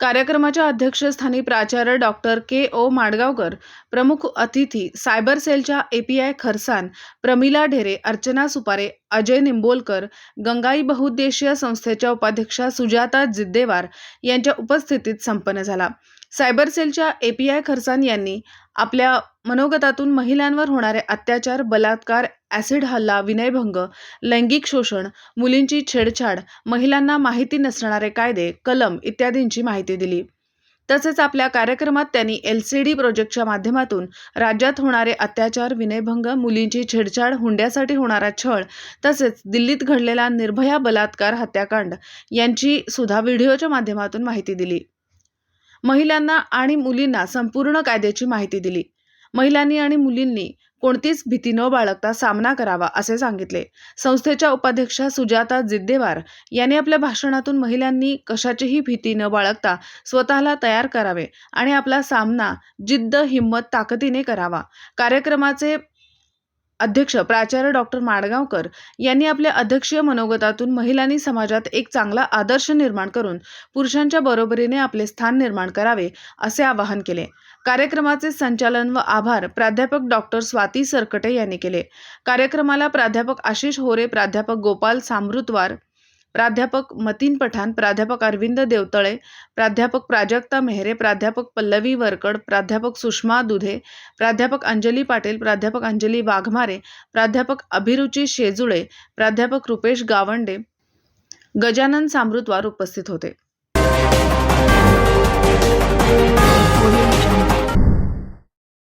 कार्यक्रमाच्या अध्यक्षस्थानी प्राचार्य डॉक्टर के. ओ. माडगावकर प्रमुख अतिथी सायबर सेलच्या एपीआय खरसान प्रमिला ढेरे अर्चना सुपारे अजय निंबोलकर गंगाई बहुउद्देशीय संस्थेच्या उपाध्यक्षा सुजाता जिद्देवार यांच्या उपस्थितीत संपन्न झाला. सायबर सेलच्या एपीआय खरसान यांनी आपल्या मनोगतातून महिलांवर होणारे अत्याचार बलात्कार ॲसिड हल्ला विनयभंग लैंगिक शोषण मुलींची छेडछाड महिलांना माहिती नसणारे कायदे कलम इत्यादींची माहिती दिली. तसेच आपल्या कार्यक्रमात त्यांनी एल सी डी प्रोजेक्टच्या माध्यमातून राज्यात होणारे अत्याचार विनयभंग मुलींची छेडछाड हुंड्यासाठी होणारा छळ तसेच दिल्लीत घडलेला निर्भया बलात्कार हत्याकांड यांची सुद्धा व्हिडिओच्या माध्यमातून माहिती दिली. महिलांना आणि मुलींना संपूर्ण कायद्याची माहिती दिली. महिलांनी आणि मुलींनी कोणतीच भीती न बाळगता सामना करावा असे सांगितले. संस्थेच्या उपाध्यक्षा सुजाता जिद्देवार यांनी आपल्या भाषणातून महिलांनी कशाचीही भीती न बाळगता स्वतःला तयार करावे आणि आपला सामना जिद्द हिंमत ताकदीने करावा. कार्यक्रमाचे अध्यक्ष प्राचार्य डॉक्टर माडगावकर यांनी आपल्या अध्यक्षीय मनोगतातून महिलांनी समाजात एक चांगला आदर्श निर्माण करून पुरुषांच्या बरोबरीने आपले स्थान निर्माण करावे असे आवाहन केले. कार्यक्रमाचे संचालन व आभार प्राध्यापक डॉक्टर स्वाती सरकटे यांनी केले. कार्यक्रमाला प्राध्यापक आशिष होरे प्राध्यापक गोपाल सामृतवार प्राध्यापक मतीन पठाण प्राध्यापक अरविंद देवतळे प्राध्यापक प्राजक्ता मेहरे प्राध्यापक पल्लवी वरकड प्राध्यापक सुषमा दुधे प्राध्यापक अंजली पाटील प्राध्यापक अंजली वाघमारे प्राध्यापक अभिरुची शेजुळे प्राध्यापक रुपेश गावंडे गजानन सामृतवार उपस्थित होते.